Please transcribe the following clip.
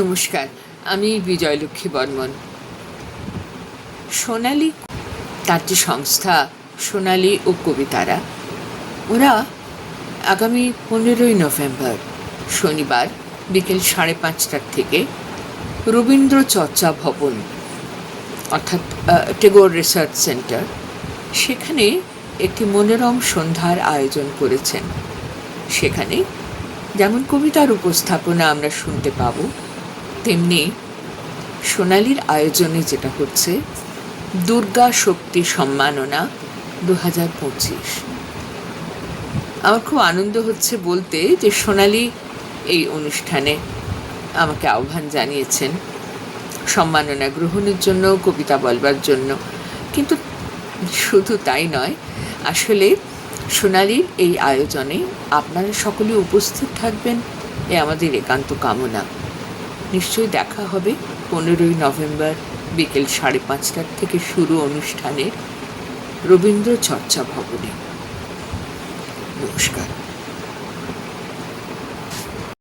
নমস্কার, আমি বিজয়লক্ষ্মী বর্মন। সোনালি, তার যে সংস্থা, সোনালি ও কবিতারা, ওরা আগামী পনেরোই নভেম্বর, শনিবার বিকেল সাড়ে পাঁচটার থেকে রবীন্দ্র চর্চা ভবন, অর্থাৎ টেগোর রিসার্চ সেন্টার, সেখানে একটি মনোরম সন্ধ্যার আয়োজন করেছেন। সেখানে যেমন কবিতার উপস্থাপনা আমরা শুনতে পাবো তেমনি সোনালির আয়োজনে যেটা হচ্ছে, দুর্গা শক্তি সম্মাননা দু হাজার পঁচিশ। আমার খুব আনন্দ হচ্ছে বলতে যে সোনালি এই অনুষ্ঠানে আমাকে আহ্বান জানিয়েছেন। সম্মাননা গ্রহণের জন্য, কবিতা বলবার জন্য। কিন্তু শুধু তাই নয়, আসলে সোনালির এই আয়োজনে আপনারা সকলে উপস্থিত থাকবেন, এ আমাদের একান্ত কামনা। নিশ্চয়ই দেখা হবে। পনেরোই নভেম্বর বিকেল সাড়ে পাঁচটার থেকে শুরু অনুষ্ঠানের রবীন্দ্র চর্চা ভবনে। নমস্কার।